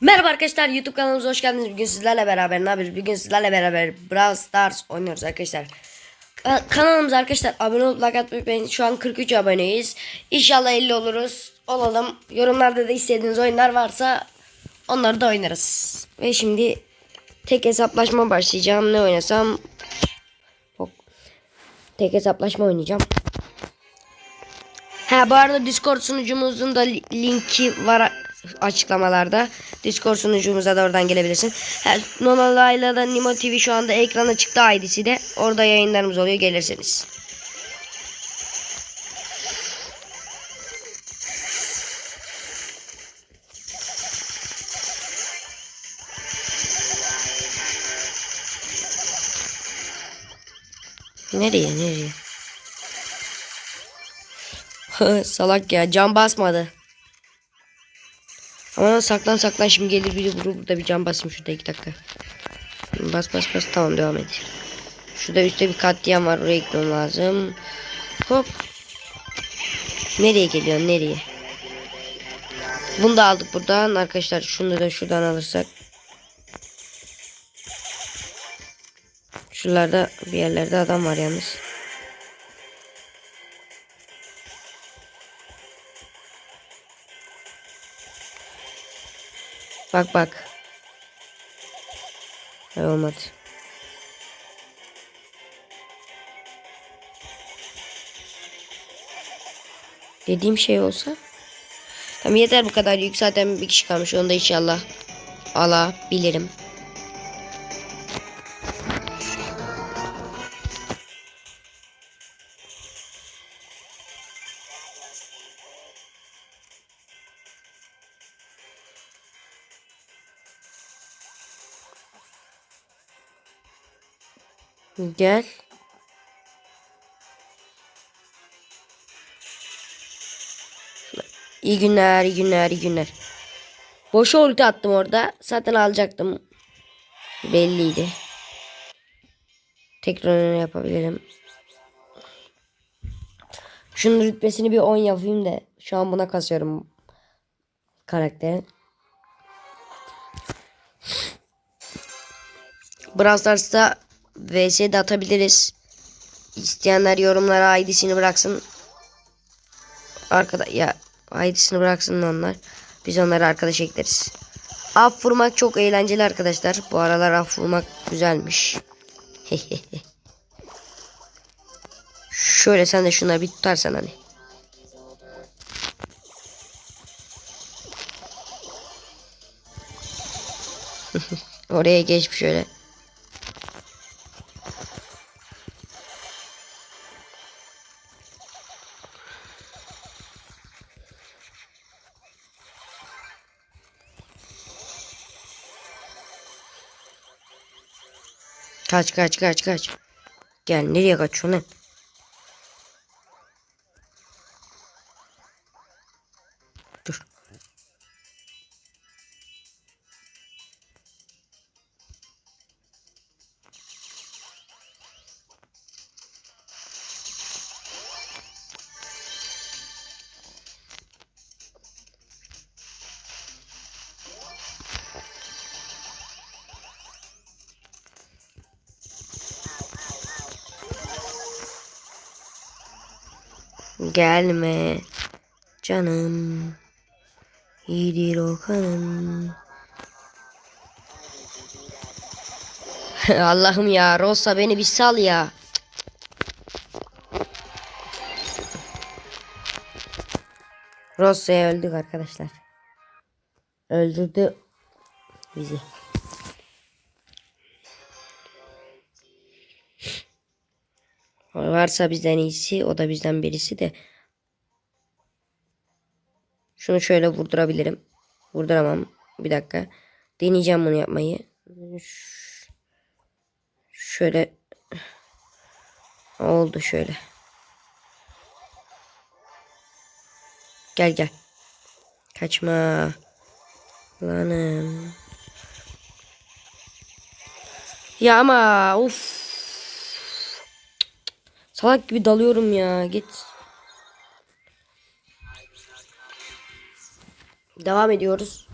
Merhaba arkadaşlar YouTube kanalımıza hoş geldiniz. Bugün sizlerle beraber ne yapıyoruz? Bugün sizlerle beraber Brawl Stars oynuyoruz arkadaşlar. Ka- Kanalımıza arkadaşlar abone olup like atmayı unutmayın. Şu an 43 aboneyiz. İnşallah 50 oluruz. Olalım. Yorumlarda da istediğiniz oyunlar varsa onları da oynarız. Ve şimdi tek hesaplaşma başlayacağım. Ne oynasam? Tek hesaplaşma oynayacağım. Ha bu arada Discord sunucumuzun da li- linki var açıklamalarda. Discord sunucumuza da oradan gelebilirsin. Ha, Nonalayla da Nimo TV şu anda ekrana çıktı ID'si de. Orada yayınlarımız oluyor gelirsiniz. Nereye nereye? Salak ya cam basmadı. Ama saklan saklan şimdi gelir biri vurur burada bir cam basayım şurada iki dakika. Bas bas bas tamam devam et. Şurada üstte bir katliam var oraya gitmem lazım. Hop. Nereye geliyorsun nereye? Bunu da aldık buradan arkadaşlar şunu da şuradan alırsak. Şuralarda bir yerlerde adam var yalnız. Bak bak. Hay olmadı. Dediğim şey olsa. Tamam yeter bu kadar yük zaten bir kişi kalmış. Onu da inşallah alabilirim. Gel. İyi günler, iyi günler, iyi günler. Boşa ulti attım orada. Zaten alacaktım. Belliydi. Tekrar yapabilirim. Şunun rütbesini bir 10 yapayım da. Şu an buna kasıyorum. Karakterin. Brawl Stars'ta VS de atabiliriz. İsteyenler yorumlara ID'sini bıraksın. Arkada ya ID'sini bıraksın onlar. Biz onları arkadaş ekleriz. Af vurmak çok eğlenceli arkadaşlar. Bu aralar af vurmak güzelmiş. Şöyle sen de şunları bir tutarsan hani. Oraya geç şöyle. Kaç kaç kaç kaç. Gel nereye kaçıyorsun lan? Gelme canım. İyidir o kanım. Allah'ım ya Rosa beni bir sal ya. Rosa'ya öldük arkadaşlar. Öldürdü bizi. Varsa bizden iyisi o da bizden birisi de. Şunu şöyle vurdurabilirim. Vurduramam. Bir dakika. Deneyeceğim bunu yapmayı. Şöyle. Oldu şöyle. Gel gel. Kaçma. Lanım. Ya ama uf. Salak gibi dalıyorum ya. Git. Devam ediyoruz.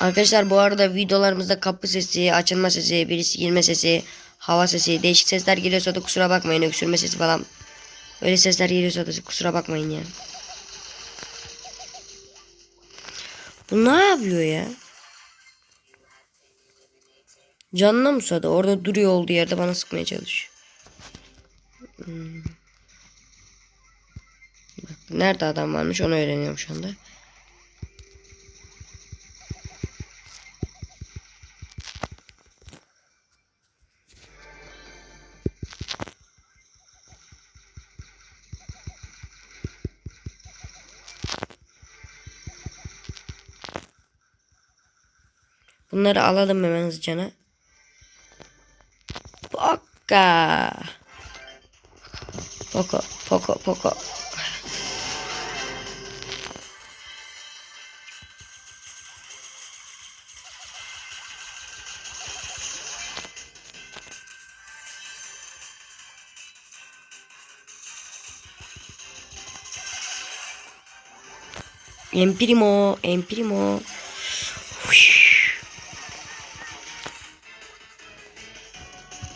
Arkadaşlar bu arada videolarımızda kapı sesi, açılma sesi, birisi girme sesi, hava sesi, değişik sesler geliyorsa da kusura bakmayın. Öksürme sesi falan. Öyle sesler geliyorsa da kusura bakmayın ya. Bu ne yapıyor ya? Canına mı susadı? Orada duruyor olduğu yerde bana sıkmaya çalışıyor. Hmm. Nerede adam varmış onu öğreniyorum şu anda. Bunları alalım hemen hızlıcana. Poka. Poco, poco, poco. Emprimo, emprimo.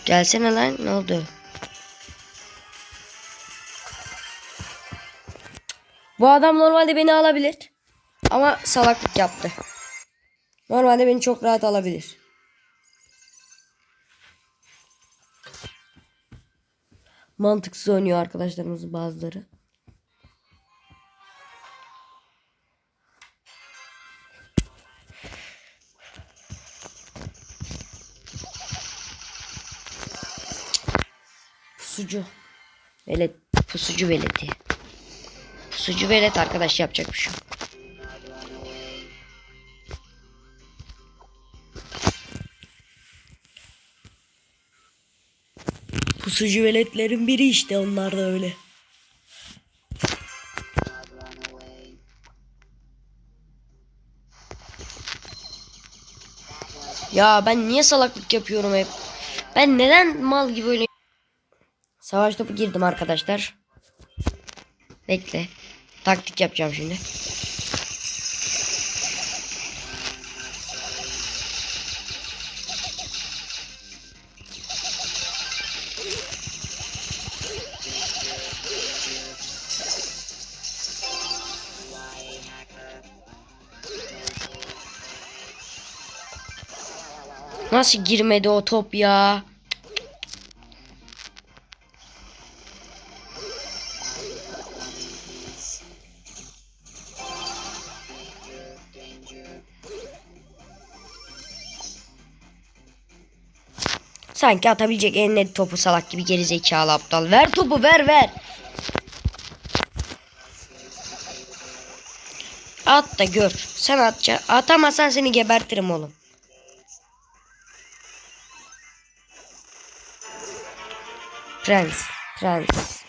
Gelsene lan ne oldu? Bu adam normalde beni alabilir. Ama salaklık yaptı. Normalde beni çok rahat alabilir. Mantıksız oynuyor arkadaşlarımızın bazıları. Pusucu. Velet. Pusucu veleti. Pusucu velet arkadaş yapacak bir şey. Pusucu veletlerin biri işte onlar da öyle. Ya ben niye salaklık yapıyorum hep? Ben neden mal gibi öyle Savaş topu girdim arkadaşlar. Bekle. Taktik yapacağım şimdi. Nasıl girmedi o top ya? Sanki atabilecek en net topu salak gibi geri zekalı aptal. Ver topu ver ver. At da gör. Sen atça. Atamazsan seni gebertirim oğlum. Prens. Prens.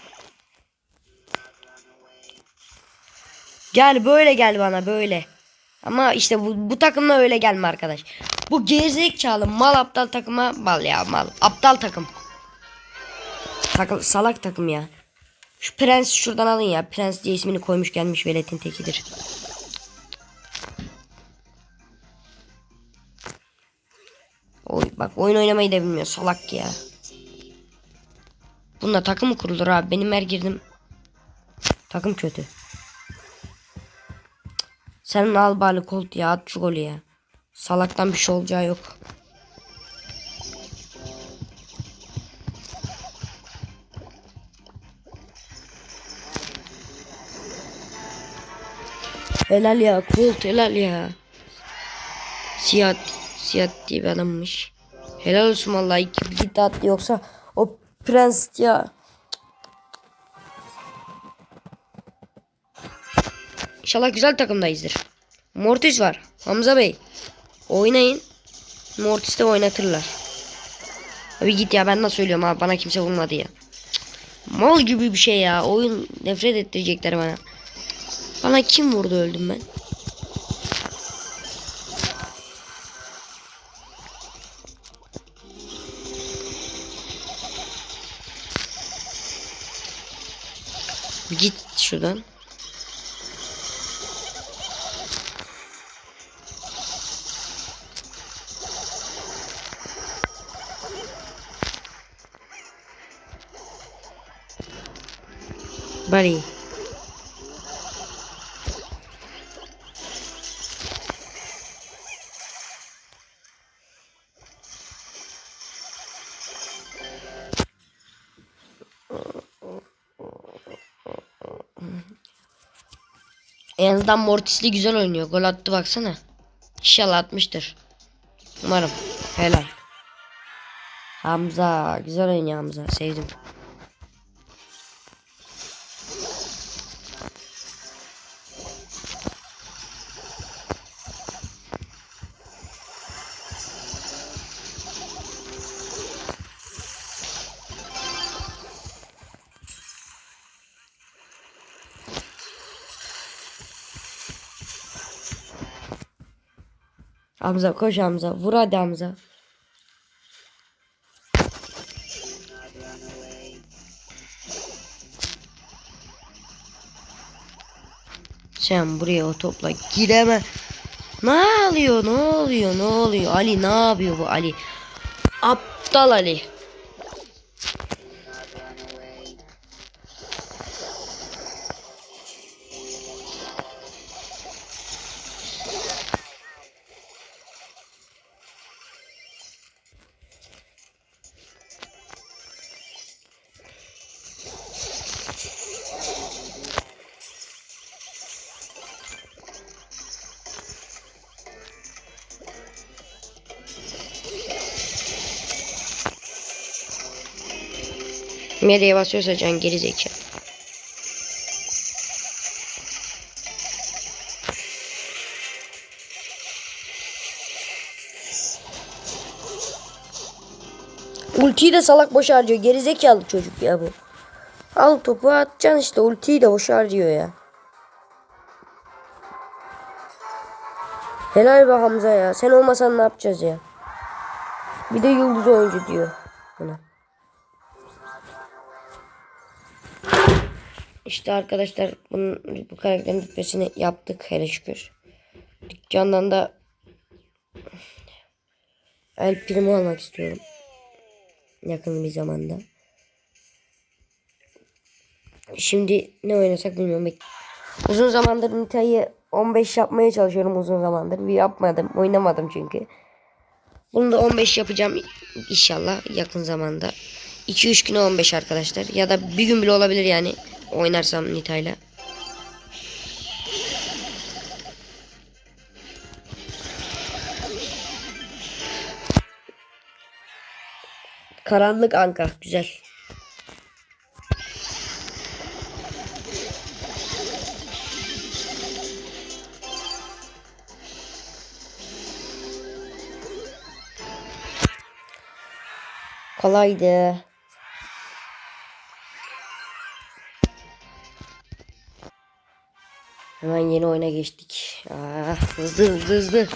Gel böyle gel bana böyle. Ama işte bu, bu takımla öyle gelme arkadaş. Bu gerizekalı mal aptal takıma mal ya mal. Aptal takım. Takım, salak takım ya. Şu prens şuradan alın ya. Prens diye ismini koymuş gelmiş veletin tekidir. Oy bak oyun oynamayı da bilmiyor salak ya. Bunda takım mı kurulur abi? Benim her girdim. Takım kötü. Senin al bari kolt ya at şu golü ya. Salaktan bir şey olacağı yok. Helal ya Colt helal ya. Siyah Siyah diye bir adammış. Helal olsun vallahi iki bir git yoksa o prens ya. İnşallah güzel takımdayızdır. Mortis var. Hamza Bey. Oynayın. Mortis'te oynatırlar. Abi git ya ben nasıl söylüyorum abi bana kimse vurmadı ya. Mal gibi bir şey ya. Oyun nefret ettirecekler bana. Bana kim vurdu öldüm ben. Git şuradan. Bari. En azından Mortis'li güzel oynuyor. Gol attı baksana. İnşallah atmıştır. Umarım. Helal. Hamza. Güzel oynuyor Hamza. Sevdim. Hamza koş Hamza. Vur hadi Hamza. Sen buraya o topla gireme. Ne oluyor? Ne oluyor? Ne oluyor? Ali ne yapıyor bu Ali? Aptal Ali. Nereye basıyorsa can geri zeka. Ultiyi de salak boş harcıyor. Geri zekalı çocuk ya bu. Al topu atacaksın işte. Ultiyi de boş harcıyor ya. Helal be Hamza ya. Sen olmasan ne yapacağız ya? Bir de yıldız oyuncu diyor. Buna. İşte arkadaşlar bunun, bu karakterin rütbesini yaptık hele şükür. Dükkandan da El Primo almak istiyorum. Yakın bir zamanda. Şimdi ne oynasak bilmiyorum. Uzun zamandır Nita'yı 15 yapmaya çalışıyorum uzun zamandır. Bir yapmadım. Oynamadım çünkü. Bunu da 15 yapacağım inşallah yakın zamanda. 2-3 güne 15 arkadaşlar. Ya da bir gün bile olabilir yani. Oynarsam Nita'yla. Karanlık Anka. Güzel. Kolaydı. Hemen yeni oyuna geçtik. Ah, hızlı hızlı hızlı.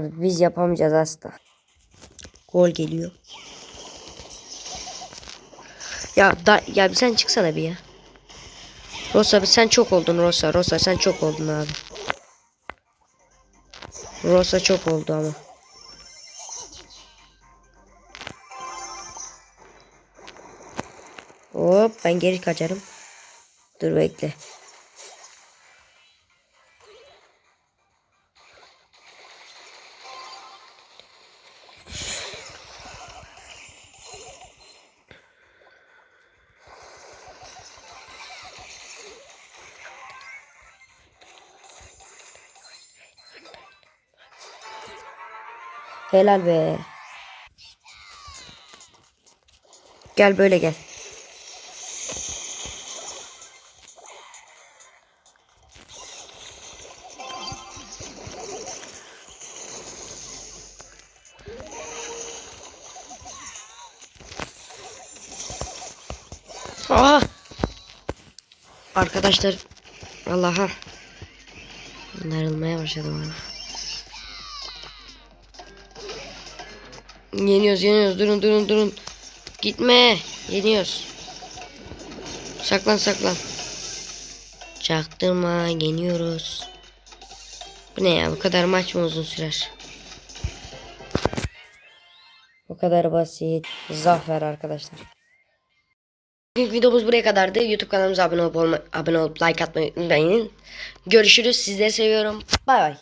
Abi biz yapamayacağız asla. Gol geliyor. Ya da ya sen çıksana bir ya. Rosa sen çok oldun Rosa. Rosa sen çok oldun abi. Rosa çok oldu ama. Hop ben geri kaçarım. Dur bekle. Helal be. Gel böyle gel. Aa! Arkadaşlar Allah'a Darılmaya başladım abi. Yeniyoruz yeniyoruz durun durun durun. Gitme yeniyoruz. Saklan saklan. Çaktırma yeniyoruz. Bu ne ya bu kadar maç mı uzun sürer? Bu kadar basit. Zafer arkadaşlar. Bugünkü videomuz buraya kadardı. YouTube kanalımıza abone olup, olma- abone olup like atmayı unutmayın. Görüşürüz. Sizleri seviyorum. Bay bay.